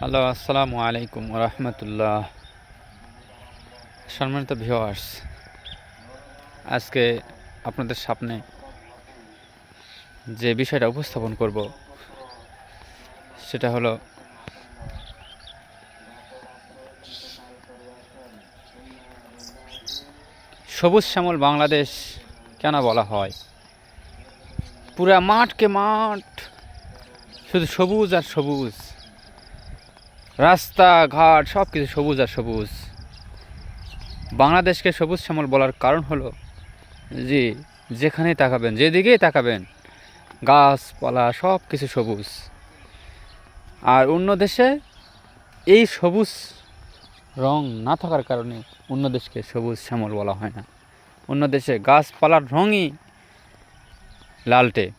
Hello, আসসালামু আলাইকুম রহমতুল্লাহ। সম্মানিত ভিওয়ার্স আজকে আপনাদের সামনে যে বিষয়টা উপস্থাপন করব, সেটা হলো সবুজ শ্যামল বাংলাদেশ কেন বলা হয়? পুরা মাঠকে মাঠ, শুধু সবুজ আর সবুজ। রাস্তা ঘাট সব কিছু সবুজ আর সবুজ। বাংলাদেশকে সবুজ শ্যামল বলার কারণ হলো যে যেখানেই তাকাবেন, যেদিকেই তাকাবেন, গাছপালা সব কিছু সবুজ। আর অন্য দেশে এই সবুজ রং না থাকার কারণে অন্য দেশকে সবুজ শ্যামল বলা হয় না। অন্য দেশে গাছপালার রঙই লালটে।